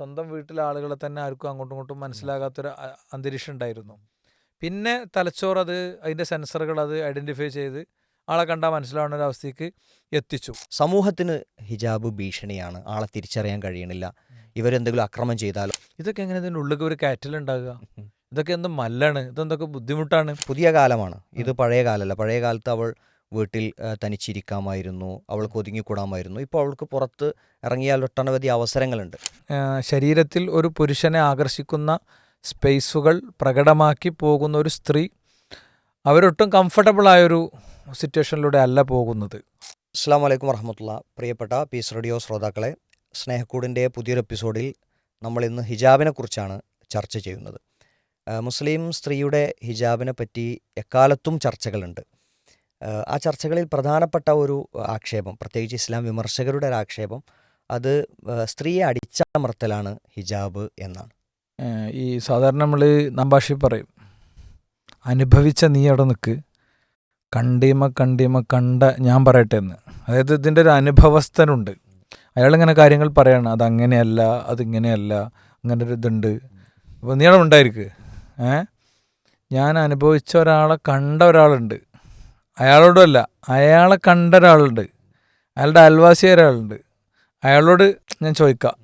സ്വന്തം വീട്ടിലെ ആളുകളെ തന്നെ ആർക്കും അങ്ങോട്ടും ഇങ്ങോട്ടും മനസ്സിലാകാത്തൊരു അന്തരീക്ഷം ഉണ്ടായിരുന്നു. പിന്നെ തലച്ചോറ് അത് അതിന്റെ സെൻസറുകൾ അത് ഐഡന്റിഫൈ ചെയ്ത് ആളെ കണ്ടാൽ മനസ്സിലാവുന്ന ഒരു അവസ്ഥയ്ക്ക് എത്തിച്ചു. സമൂഹത്തിന് ഹിജാബ് ഭീഷണിയാണ്. ആളെ തിരിച്ചറിയാൻ കഴിയണില്ല. ഇവരെന്തെങ്കിലും അക്രമം ചെയ്താലോ? ഇതൊക്കെ എങ്ങനെ ഇതിന്റെ ഉള്ളിൽ ഒരു കയറ്റലുണ്ടാകുക ഇതൊക്കെ എന്ത് മല്ലാണ്. ഇതെന്തൊക്കെ ബുദ്ധിമുട്ടാണ്? പുതിയ കാലമാണ്. ഇത് പഴയ കാലമല്ല പഴയ കാലത്ത് അവൾ വീട്ടിൽ തനിച്ചിരിക്കാമായിരുന്നു അവൾക്ക് ഒതുങ്ങിക്കൂടാമായിരുന്നു. ഇപ്പോൾ അവൾക്ക് പുറത്ത് ഇറങ്ങിയാൽ ഒട്ടനവധി അവസരങ്ങളുണ്ട്. ശരീരത്തിൽ ഒരു പുരുഷനെ ആകർഷിക്കുന്ന സ്പേസുകൾ പ്രകടമാക്കി പോകുന്ന ഒരു സ്ത്രീ അവരൊട്ടും കംഫർട്ടബിളായൊരു സിറ്റുവേഷനിലൂടെ അല്ല പോകുന്നത്. അസ്സാം വലൈക്കും വർഹമത്തുള്ള പ്രിയപ്പെട്ട പീസ് റേഡിയോ ശ്രോതാക്കളെ സ്നേഹക്കൂടിന്റെ പുതിയൊരു എപ്പിസോഡിൽ നമ്മൾ ഇന്ന് ഹിജാബിനെക്കുറിച്ചാണ് ചർച്ച ചെയ്യുന്നത്. മുസ്ലിം സ്ത്രീയുടെ ഹിജാബിനെ പറ്റി എക്കാലത്തും ചർച്ചകളുണ്ട്. ആ, ചർച്ചകളിൽ പ്രധാനപ്പെട്ട ഒരു ആക്ഷേപം പ്രത്യേകിച്ച് ഇസ്ലാം വിമർശകരുടെ ഒരു ആക്ഷേപം അത് സ്ത്രീയെ അടിച്ചമർത്തലാണ് ഹിജാബ് എന്നാണ്. ഈ സാധാരണ നമ്മൾ നമ്പാഷി പറയും അനുഭവിച്ച നീ അവിടെ നിൽക്ക് കണ്ടീമ കണ്ടീമ കണ്ട ഞാൻ പറയട്ടെ എന്ന്. അതായത് ഇതിന്റെ ഒരു അനുഭവസ്ഥനുണ്ട്. അയാളിങ്ങനെ കാര്യങ്ങൾ പറയാണ് അതങ്ങനെയല്ല അതിങ്ങനെയല്ല അങ്ങനെ ഒരു ഇതുണ്ട്. അപ്പോൾ നീ അവിടെ ഉണ്ടായിരിക്ക്. ഏ? ഞാൻ അനുഭവിച്ച ഒരാളെ കണ്ട ഒരാളുണ്ട്. അയാളോടും അല്ല അയാളെ കണ്ട ഒരാളുണ്ട് അയാളുടെ അയൽവാസി ഒരാളുണ്ട്. അയാളോട് ഞാൻ ചോദിക്കാം.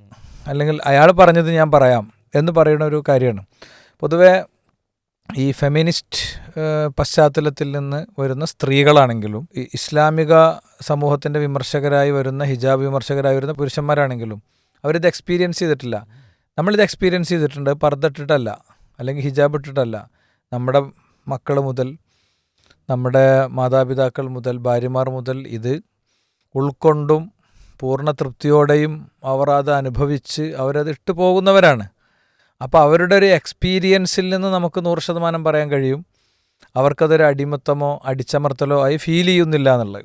അല്ലെങ്കിൽ അയാൾ പറഞ്ഞത് ഞാൻ പറയാം എന്ന് പറയുന്ന ഒരു കാര്യമാണ്. പൊതുവേ ഈ ഫെമിനിസ്റ്റ് പശ്ചാത്തലത്തിൽ നിന്ന് വരുന്ന സ്ത്രീകളാണെങ്കിലും ഈ ഇസ്ലാമിക സമൂഹത്തിന്റെ വിമർശകരായി വരുന്ന ഹിജാബ് വിമർശകരായി വരുന്ന പുരുഷന്മാരാണെങ്കിലും അവരിത് എക്സ്പീരിയൻസ് ചെയ്തിട്ടില്ല. നമ്മളിത് എക്സ്പീരിയൻസ് ചെയ്തിട്ടുണ്ട് പർദ്ദ ഇട്ടിട്ടല്ല അല്ലെങ്കിൽ ഹിജാബ് ഇട്ടിട്ടല്ല. നമ്മുടെ മക്കൾ മുതൽ നമ്മുടെ മാതാപിതാക്കൾ മുതൽ ഭാര്യമാർ മുതൽ ഇത് ഉൾക്കൊണ്ടും പൂർണ തൃപ്തിയോടെയും അവർ അത് അനുഭവിച്ച് അവരത് ഇട്ട് പോകുന്നവരാണ്. അപ്പോൾ അവരുടെ ഒരു എക്സ്പീരിയൻസിൽ നിന്ന് നമുക്ക് നൂറ് ശതമാനം പറയാൻ കഴിയും. അവർക്കതൊരു അടിമത്തമോ അടിച്ചമർത്തലോ ആയി ഫീൽ ചെയ്യുന്നില്ല എന്നുള്ളത്.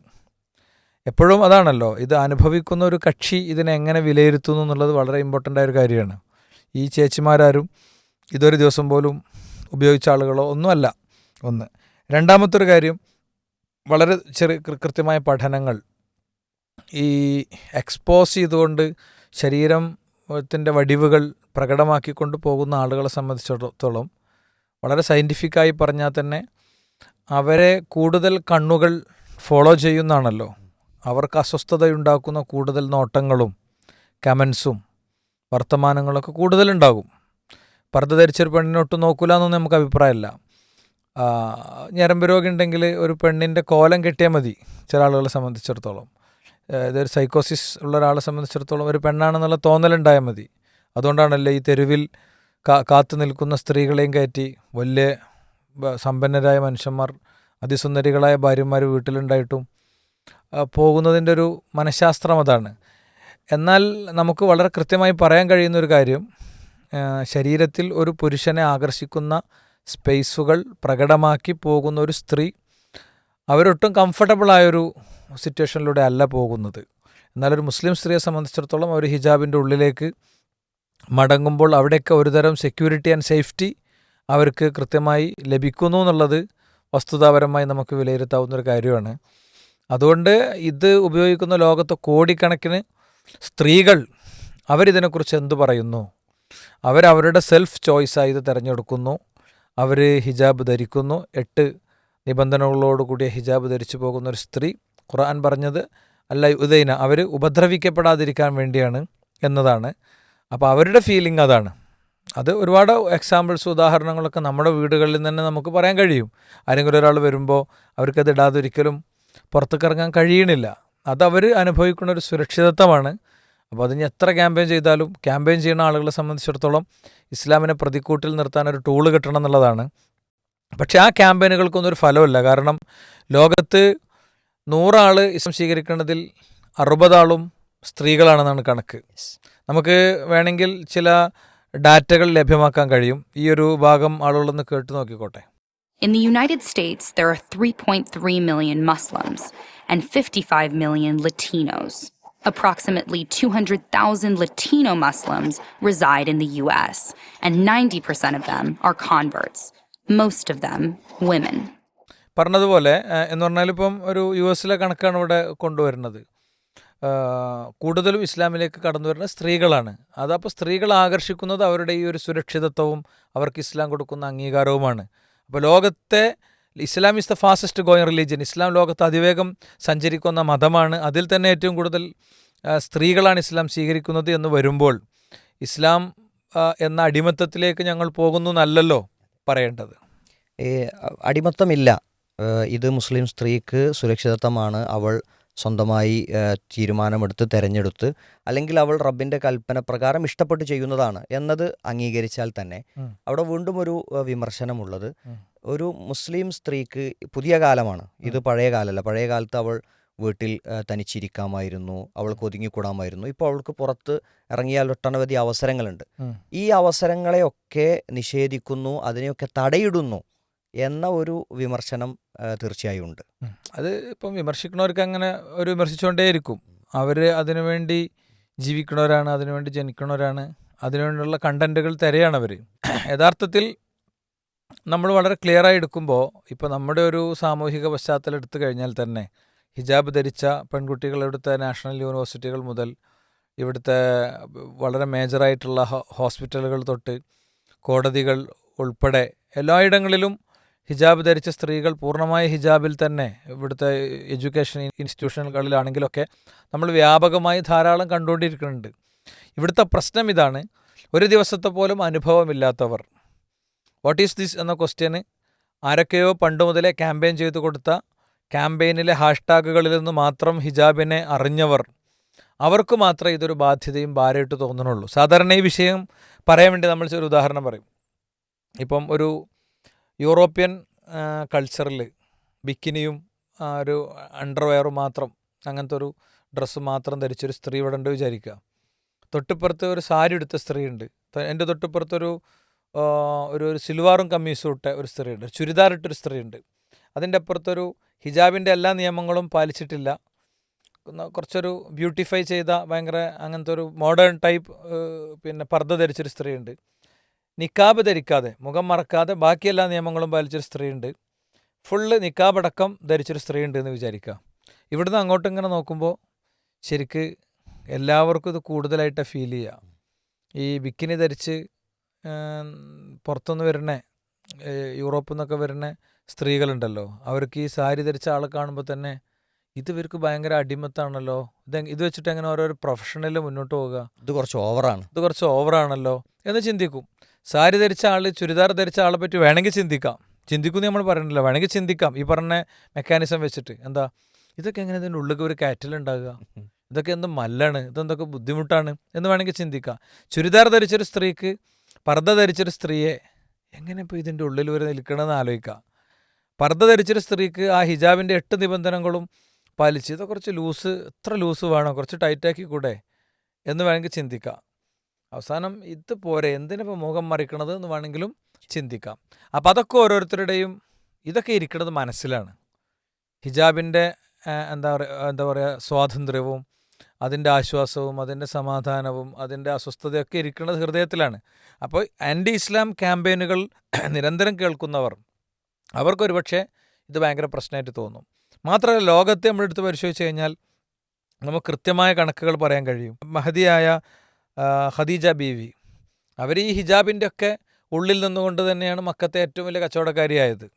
എപ്പോഴും അതാണല്ലോ ഇത് അനുഭവിക്കുന്ന ഒരു കക്ഷി ഇതിനെ എങ്ങനെ വിലയിരുത്തുന്നു എന്നുള്ളത് വളരെ ഇമ്പോർട്ടന്റ് ആയ ഒരു കാര്യമാണ്. ഈ ചേച്ചിമാരാരും ഇതൊരു ദിവസം പോലും ഉപയോഗിച്ച ആളുകളോ ഒന്നുമല്ല ഒന്ന്. രണ്ടാമത്തെ ഒരു കാര്യം വളരെ ചെറിയ കൃത്യമായ പഠനങ്ങൾ. ഈ എക്സ്പോസ് ചെയ്തുകൊണ്ട് ശരീരത്തിന്റെ വടിവുകൾ പ്രകടമാക്കിക്കൊണ്ട് പോകുന്ന ആളുകളെ സംബന്ധിച്ചിടത്തോളം വളരെ സയന്റിഫിക്കായി പറഞ്ഞാൽ തന്നെ അവരെ കൂടുതൽ കണ്ണുകൾ ഫോളോ ചെയ്യുന്നതാണല്ലോ. അവർക്ക് അസ്വസ്ഥതയുണ്ടാക്കുന്ന കൂടുതൽ നോട്ടങ്ങളും കമൻസും വർത്തമാനങ്ങളൊക്കെ കൂടുതലുണ്ടാകും. പർദ്ദ ധരിച്ചൊരു പെണ്ണിനൊട്ട് നോക്കൂല എന്നൊന്നും നമുക്ക് അഭിപ്രായമില്ല. ഞരമ്പ് രോഗി ഉണ്ടെങ്കിൽ ഒരു പെണ്ണിന്റെ കോലം കെട്ടിയാൽ മതി ചില ആളുകളെ സംബന്ധിച്ചിടത്തോളം. ഇതൊരു സൈക്കോസിസ് ഉള്ള ഒരാളെ സംബന്ധിച്ചിടത്തോളം ഒരു പെണ്ണാണെന്നുള്ള തോന്നലുണ്ടായാൽ മതി. അതുകൊണ്ടാണല്ലോ ഈ തെരുവിൽ കാ കാത്തു നിൽക്കുന്ന സ്ത്രീകളെയും കയറ്റി വലിയ സമ്പന്നരായ മനുഷ്യന്മാർ അതിസുന്ദരികളായ ഭാര്യമാർ വീട്ടിലുണ്ടായിട്ടും പോകുന്നതിന്റെ ഒരു മനഃശാസ്ത്രം അതാണ്. എന്നാൽ നമുക്ക് വളരെ കൃത്യമായി പറയാൻ കഴിയുന്ന ഒരു കാര്യം ശരീരത്തിൽ ഒരു പുരുഷനെ ആകർഷിക്കുന്ന സ്പേസുകൾ പ്രകടമാക്കി പോകുന്ന ഒരു സ്ത്രീ അവരൊട്ടും കംഫർട്ടബിളായൊരു സിറ്റുവേഷനിലൂടെ അല്ല പോകുന്നത്. എന്നാലൊരു മുസ്ലിം സ്ത്രീയെ സംബന്ധിച്ചിടത്തോളം അവർ ഹിജാബിന്റെ ഉള്ളിലേക്ക് മടങ്ങുമ്പോൾ അവിടെയൊക്കെ ഒരുതരം സെക്യൂരിറ്റി ആൻഡ് സേഫ്റ്റി അവർക്ക് കൃത്യമായി ലഭിക്കുന്നു എന്നുള്ളത് വസ്തുതാപരമായി നമുക്ക് വിലയിരുത്താവുന്ന ഒരു കാര്യമാണ്. അതുകൊണ്ട് ഇത് ഉപയോഗിക്കുന്ന ലോകത്ത് കോടിക്കണക്കിന് സ്ത്രീകൾ അവരിതിനെക്കുറിച്ച് എന്തു പറയുന്നു? അവരവരുടെ സെൽഫ് ചോയ്സായി ഇത് തിരഞ്ഞെടുക്കുന്നു. അവർ ഹിജാബ് ധരിക്കുന്നു. എട്ട് നിബന്ധനകളോടുകൂടിയ ഹിജാബ് ധരിച്ചു പോകുന്ന ഒരു സ്ത്രീ ഖുർആൻ പറഞ്ഞത് അല്ല ഉദൈന അവർ ഉപദ്രവിക്കപ്പെടാതിരിക്കാൻ വേണ്ടിയാണ് എന്നതാണ്. അപ്പോൾ അവരുടെ ഫീലിംഗ് അതാണ്. അത് ഒരുപാട് എക്സാമ്പിൾസ് ഉദാഹരണങ്ങളൊക്കെ നമ്മുടെ വീടുകളിൽ തന്നെ നമുക്ക് പറയാൻ കഴിയും. ആരെങ്കിലും ഒരാൾ വരുമ്പോൾ അവർക്കത് ഇടാതൊരിക്കലും പുറത്തേക്കിറങ്ങാൻ കഴിയണില്ല. അത് അവർ അനുഭവിക്കുന്ന ഒരു സുരക്ഷിതത്വമാണ്. അപ്പോൾ അതിന് എത്ര ക്യാമ്പയിൻ ചെയ്താലും ക്യാമ്പയിൻ ചെയ്യുന്ന ആളുകളെ സംബന്ധിച്ചിടത്തോളം ഇസ്ലാമിനെ പ്രതിക്കൂട്ടിൽ നിർത്താൻ ഒരു ടൂൾ കിട്ടണം എന്നുള്ളതാണ്. പക്ഷേ ആ ക്യാമ്പയിനുകൾക്കൊന്നും ഒരു ഫലമില്ല. കാരണം ലോകത്ത് നൂറാൾ ഇസ്ലാം സ്വീകരിക്കുന്നതിൽ അറുപതാളും സ്ത്രീകളാണെന്നാണ് കണക്ക്. നമുക്ക് വേണമെങ്കിൽ ചില ഡാറ്റകൾ ലഭ്യമാക്കാൻ കഴിയും. ഈ ഒരു ഭാഗം ആളുകളൊന്ന് കേട്ട് നോക്കിക്കോട്ടെ. In the United States, there are 3.3 million Muslims and 55 million Latinos. Approximately 200,000 Latino Muslims reside in the US, and 90% of them are converts, most of them women. പറഞ്ഞതുപോലെ എന്ന് പറഞ്ഞാൽ ഇപ്പം ഒരു യു എസിലെ കണക്കാണ് ഇവിടെ കൊണ്ടുവരുന്നത്. കൂടുതലും ഇസ്ലാമിലേക്ക് കടന്നു വരുന്ന സ്ത്രീകളാണ്. അതപ്പോൾ സ്ത്രീകൾ ആകർഷിക്കുന്നത് അവരുടെ ഈ ഒരു സുരക്ഷിതത്വവും അവർക്ക് ഇസ്ലാം കൊടുക്കുന്ന അംഗീകാരവുമാണ്. അപ്പോൾ ലോകത്തെ Islam is the fastest going religion Islam ലോകത്ത് അതിവേഗം സഞ്ചരിക്കുന്ന മതമാണ്. അതിൽ തന്നെ ഏറ്റവും കൂടുതൽ സ്ത്രീകളാണ് ഇസ്ലാം സ്വീകരിക്കുന്നത് എന്ന് വരുമ്പോൾ ഇസ്ലാം എന്ന അടിമത്തത്തിലേക്ക് ഞങ്ങൾ പോകുന്നു എന്നല്ലല്ലോ പറയേണ്ടത് അടിമത്തമില്ല. ഇത് മുസ്ലിം സ്ത്രീക്ക് സുരക്ഷിതത്വമാണ്. അവൾ സ്വന്തമായി തീരുമാനമെടുത്ത് തിരഞ്ഞെടുത്ത് അല്ലെങ്കിൽ അവൾ റബ്ബിന്റെ കൽപ്പന പ്രകാരം ഇഷ്ടപ്പെട്ട് ചെയ്യുന്നതാണ്. എന്നത് അംഗീകരിച്ചാൽ തന്നെ. അവിടെ വീണ്ടും ഒരു വിമർശനമുള്ളത്. ഒരു മുസ്ലിം സ്ത്രീക്ക് പുതിയ കാലമാണ്. ഇത് പഴയ കാലമല്ല. പഴയ കാലത്ത് അവൾ വീട്ടിൽ തനിച്ചിരിക്കാമായിരുന്നു. അവൾക്ക് ഒതുങ്ങിക്കൂടാമായിരുന്നു. ഇപ്പോൾ അവൾക്ക് പുറത്ത് ഇറങ്ങിയാൽ ഒട്ടനവധി അവസരങ്ങളുണ്ട്. ഈ അവസരങ്ങളെയൊക്കെ നിഷേധിക്കുന്നു അതിനെയൊക്കെ തടയിടുന്നു എന്ന ഒരു വിമർശനം തീർച്ചയായും ഉണ്ട്. അത് ഇപ്പം വിമർശിക്കുന്നവർക്ക് അങ്ങനെ ഒരു വിമർശിച്ചുകൊണ്ടേയിരിക്കും. അവർ അതിനുവേണ്ടി ജീവിക്കുന്നവരാണ് അതിനുവേണ്ടി ജനിക്കുന്നവരാണ് അതിനുവേണ്ടിയുള്ള കണ്ടന്റുകൾ തിരയാണ് അവർ യഥാർത്ഥത്തിൽ നമ്മൾ വളരെ ക്ലിയറായി എടുക്കുമ്പോൾ ഇപ്പോൾ നമ്മുടെ ഒരു സാമൂഹിക പശ്ചാത്തലം എടുത്തു കഴിഞ്ഞാൽ തന്നെ ഹിജാബ് ധരിച്ച പെൺകുട്ടികൾ ഇവിടുത്തെ നാഷണൽ യൂണിവേഴ്സിറ്റികൾ മുതൽ ഇവിടുത്തെ വളരെ മേജറായിട്ടുള്ള ഹോസ്പിറ്റലുകൾ തൊട്ട് കോടതികൾ ഉൾപ്പെടെ എല്ലായിടങ്ങളിലും ഹിജാബ് ധരിച്ച സ്ത്രീകൾ പൂർണമായ ഹിജാബിൽ തന്നെ ഇവിടുത്തെ എഡ്യൂക്കേഷൻ ഇൻസ്റ്റിറ്റ്യൂഷനുകളിലാണെങ്കിലൊക്കെ നമ്മൾ വ്യാപകമായി ധാരാളം കണ്ടുകൊണ്ടിരിക്കുന്നുണ്ട്. ഇവിടുത്തെ പ്രശ്നം ഇതാണ് ഒരു ദിവസത്തെ പോലും അനുഭവമില്ലാത്തവർ വാട്ട് ഈസ് ദിസ് എന്ന ക്വസ്റ്റ്യന് ആരൊക്കെയോ പണ്ട് മുതലേ ക്യാമ്പയിൻ ചെയ്തു കൊടുത്ത ക്യാമ്പയിനിലെ ഹാഷ്ടാഗുകളിൽ നിന്ന് മാത്രം ഹിജാബിനെ അറിഞ്ഞവർ. അവർക്ക് മാത്രമേ ഇതൊരു ബാധ്യതയും ഭാരമായിട്ട് തോന്നുന്നുള്ളൂ സാധാരണ ഈ വിഷയം പറയാൻ വേണ്ടി നമ്മൾ ഒരു ഉദാഹരണം പറയും. ഇപ്പം ഒരു യൂറോപ്യൻ കൾച്ചറിൽ ബിക്കിനിയും ഒരു അണ്ടർവെയറും മാത്രം അങ്ങനത്തെ ഒരു ഡ്രസ്സ് മാത്രം ധരിച്ചൊരു സ്ത്രീ ഇവിടെ ഉണ്ട് വിചാരിക്കുക. തൊട്ടിപ്പുറത്ത് ഒരു സാരി എടുത്ത സ്ത്രീ ഉണ്ട്. എന്റെ തൊട്ടിപ്പുറത്തൊരു ആ, ഒരു ഒരു സിൽവാറും കമ്മീസും ഇട്ട ഒരു സ്ത്രീയുണ്ട് ചുരിദാർ ഇട്ടൊരു സ്ത്രീയുണ്ട്. അതിന്റെ അപ്പുറത്തൊരു ഹിജാബിന്റെ എല്ലാ നിയമങ്ങളും പാലിച്ചിട്ടില്ല. കുറച്ചൊരു ബ്യൂട്ടിഫൈ ചെയ്ത ഭയങ്കര അങ്ങനത്തെ ഒരു മോഡേൺ ടൈപ്പ് പിന്നെ പർദ്ദ ധരിച്ചൊരു സ്ത്രീയുണ്ട്. നിക്കാബ് ധരിക്കാതെ മുഖം മറക്കാതെ ബാക്കി എല്ലാ നിയമങ്ങളും പാലിച്ചൊരു സ്ത്രീയുണ്ട്. ഫുള്ള് നിക്കാബ് അടക്കം ധരിച്ചൊരു സ്ത്രീയുണ്ട് എന്ന് വിചാരിക്കുക. ഇവിടുന്ന് അങ്ങോട്ടും ഇങ്ങനെ നോക്കുമ്പോൾ ശരിക്ക് എല്ലാവർക്കും ഇത് കൂടുതലായിട്ട് ഫീൽ ചെയ്യുക. ഈ ബിക്കിനി ധരിച്ച് പുറത്തുനിന്ന് വരുന്ന യൂറോപ്പിൽ നിന്നൊക്കെ വരുന്ന സ്ത്രീകളുണ്ടല്ലോ. അവർക്ക് ഈ സാരി ധരിച്ച ആളെ കാണുമ്പോൾ തന്നെ ഇത് ഇവർക്ക് ഭയങ്കര അടിമത്താണല്ലോ. ഇത് ഇത് വെച്ചിട്ട് എങ്ങനെ ഓരോ പ്രൊഫഷണലിൽ മുന്നോട്ട് പോവുക? ഇത് കുറച്ച് ഓവറാണ് ഇത് കുറച്ച് ഓവറാണല്ലോ എന്ന് ചിന്തിക്കും. സാരി ധരിച്ച ആൾ ചുരിദാർ ധരിച്ച ആളെ പറ്റി വേണമെങ്കിൽ ചിന്തിക്കാം. ചിന്തിക്കും നമ്മൾ പറയണില്ല വേണമെങ്കിൽ ചിന്തിക്കാം. ഈ പറഞ്ഞ മെക്കാനിസം വെച്ചിട്ട്. എന്താ? ഇതൊക്കെ എങ്ങനെ ഇതിന്റെ ഉള്ളിൽ ഒരു കാറ്റലുണ്ടാകുക ഇതൊക്കെ എന്ത് മല്ലാണ്? ഇതെന്തൊക്കെ ബുദ്ധിമുട്ടാണ്? എന്ന് വേണമെങ്കിൽ ചിന്തിക്കാം. ചുരിദാർ ധരിച്ചൊരു സ്ത്രീക്ക് പർദ്ദ ധരിച്ചൊരു സ്ത്രീയെ എങ്ങനെ ഇപ്പോൾ ഇതിന്റെ ഉള്ളിൽ വരെ നിൽക്കണമെന്ന് ആലോചിക്കാം. പർദ്ദ ധരിച്ചൊരു സ്ത്രീക്ക് ആ ഹിജാബിന്റെ എട്ട് നിബന്ധനകളും പാലിച്ച് ഇത് കുറച്ച് ലൂസ് എത്ര ലൂസ് വേണം കുറച്ച് ടൈറ്റാക്കി കൂടെ എന്ന് വേണമെങ്കിൽ ചിന്തിക്കാം. അവസാനം ഇത് പോരെ എന്തിനിപ്പോൾ മുഖം മറിക്കണത് എന്ന് വേണമെങ്കിലും ചിന്തിക്കാം. അപ്പോൾ അതൊക്കെ ഓരോരുത്തരുടെയും ഇതൊക്കെ ഇരിക്കുന്നത് മനസ്സിലാണ്. ഹിജാബിന്റെ എന്താ പറയുക എന്താ പറയുക സ്വാതന്ത്ര്യവും അതിന്റെ ആശ്വാസവും അതിന്റെ സമാധാനവും അതിന്റെ അസ്വസ്ഥതയൊക്കെ ഇരിക്കുന്നത് ഹൃദയത്തിലാണ്. അപ്പോൾ ആന്റി ഇസ്ലാം ക്യാമ്പയിനുകൾ നിരന്തരം കേൾക്കുന്നവർ അവർക്കൊരു പക്ഷേ ഇത് ഭയങ്കര പ്രശ്നമായിട്ട് തോന്നും. മാത്രമല്ല ലോകത്തെ നമ്മളെടുത്ത് പരിശോധിച്ച് കഴിഞ്ഞാൽ നമുക്ക് കൃത്യമായ കണക്കുകൾ പറയാൻ കഴിയും. മഹതിയായ ഖദീജ ബീവി അവർ ഈ ഹിജാബിന്റെ ഒക്കെ ഉള്ളിൽ നിന്നുകൊണ്ട് തന്നെയാണ് മക്കത്തെ ഏറ്റവും വലിയ കച്ചവടക്കാരിയായത്.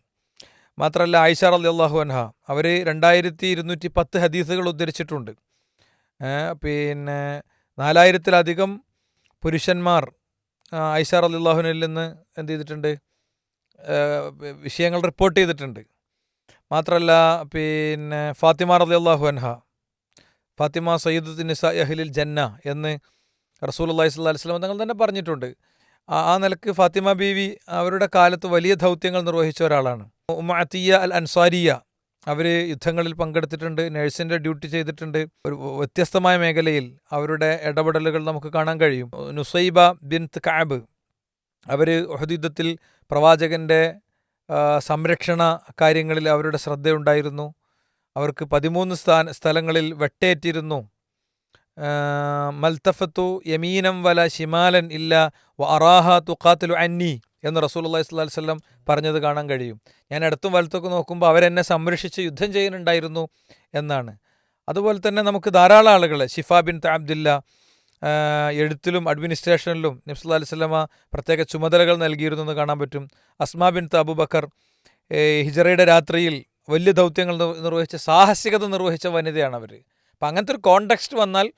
മാത്രമല്ല ആയിഷ അള്ളാഹു അൻഹ അവർ രണ്ടായിരത്തി ഇരുന്നൂറ്റി പത്ത് ഹദീസുകൾ ഉദ്ധരിച്ചിട്ടുണ്ട്. പിന്നെ നാലായിരത്തിലധികം പുരുഷന്മാർ ആയിഷ റളിയല്ലാഹുവിനിൽ നിന്ന് എന്ത് ചെയ്തിട്ടുണ്ട്? വിഷയങ്ങൾ റിപ്പോർട്ട് ചെയ്തിട്ടുണ്ട്. മാത്രമല്ല പിന്നെ ഫാത്തിമ അള്ളാഹു അൻഹ ഫാത്തിമ സയ്യിദ് നിസ അഹ്ലിൽ ജന്ന എന്ന് റസൂൽ അള്ളഹി സ്വല്ലാ വസ്ലം തങ്ങൾ തന്നെ പറഞ്ഞിട്ടുണ്ട്. ആ നിലയ്ക്ക് ഫാത്തിമ ബീവി അവരുടെ കാലത്ത് വലിയ ദൗത്യങ്ങൾ നിർവഹിച്ച ഒരാളാണ്. ഉമ്മ അൽ അൻസാരിയ അവർ യുദ്ധങ്ങളിൽ പങ്കെടുത്തിട്ടുണ്ട് നഴ്സിന്റെ ഡ്യൂട്ടി ചെയ്തിട്ടുണ്ട്. ഒരു വ്യത്യസ്തമായ മേഖലയിൽ അവരുടെ ഇടപെടലുകൾ നമുക്ക് കാണാൻ കഴിയും. നുസൈബ ബിൻ കാബ് അവർ യുദ്ധത്തിൽ പ്രവാചകന്റെ സംരക്ഷണ കാര്യങ്ങളിൽ അവരുടെ ശ്രദ്ധയുണ്ടായിരുന്നു. അവർക്ക് പതിമൂന്ന് സ്ഥാന സ്ഥലങ്ങളിൽ വെട്ടേറ്റിരുന്നു. മൽത്തഫത്തു യമീനം വല ഷിമാലൻ ഇല്ല വ അറാഹ തുഖാത്തിലു അന്നി എന്ന് റസൂൽ അള്ളഹി സ്വല്ലാ വല്ലം പറഞ്ഞത് കാണാൻ കഴിയും. ഞാൻ അടുത്തും വലത്തൊക്കെ നോക്കുമ്പോൾ അവരെന്നെ സംരക്ഷിച്ച് യുദ്ധം ചെയ്യുന്നുണ്ടായിരുന്നു എന്നാണ്. അതുപോലെ തന്നെ നമുക്ക് ധാരാളം ആളുകൾ ഷിഫ ബിൻ അബ്ദില്ല എഴുത്തിലും അഡ്മിനിസ്ട്രേഷനിലും നബ്സുല്ലാ അലൈഹി സ്വലമ പ്രത്യേക ചുമതലകൾ നൽകിയിരുന്നു എന്ന് കാണാൻ പറ്റും. അസ്മാ ബിൻ അബൂബക്കർ ഏ, ഹിജറയുടെ രാത്രിയിൽ വലിയ ദൗത്യങ്ങൾ നിർവഹിച്ച സാഹസികത നിർവഹിച്ച വനിതയാണ് അവർ അപ്പം അങ്ങനത്തെ ഒരു കോണ്ടെക്സ്റ്റ് വന്നാൽ